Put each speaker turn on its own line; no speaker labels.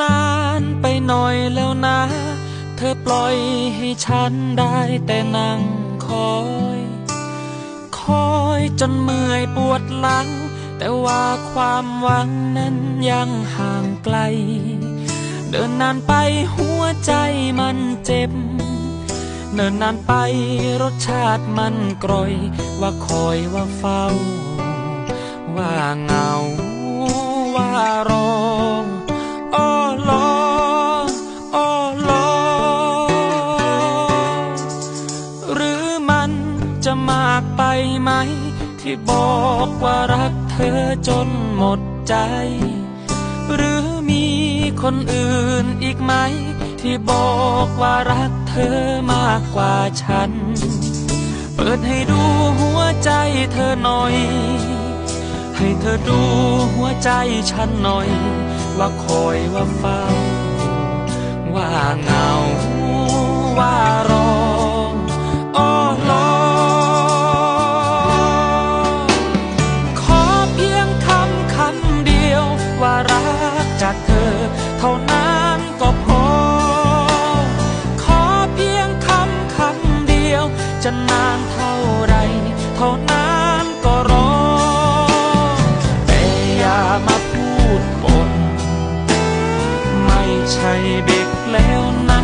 นานไปหน่อยแล้วนะ เธอปล่อยให้ฉันได้แต่นั่งคอย คอยจนเมื่อยปวดหลัง แต่ว่าความหวังนั้นยังห่างไกล เดินนานไปหัวใจมันเจ็บเนินนานไปรสชาติมันกร่อย ว่าคอยว่าเฝ้า ว่าเงา จะมากไปไหม ที่บอกว่ารักเธอจนหมดใจ หรือมีคนอื่นอีกไหม ที่บอกว่ารักเธอมากกว่าฉัน เปิดให้ดูหัวใจเธอหน่อย ให้เธอดูหัวใจฉันหน่อย ว่าคอยว่าเฝ้า ว่ารักจากเธอ เท่านั้นก็พอ ขอเพียงคำคำเดียว จะนานเท่าไรเท่านั้นก็รอ แต่อย่ามาพูดปนไม่ใช่เด็กแล้วนะ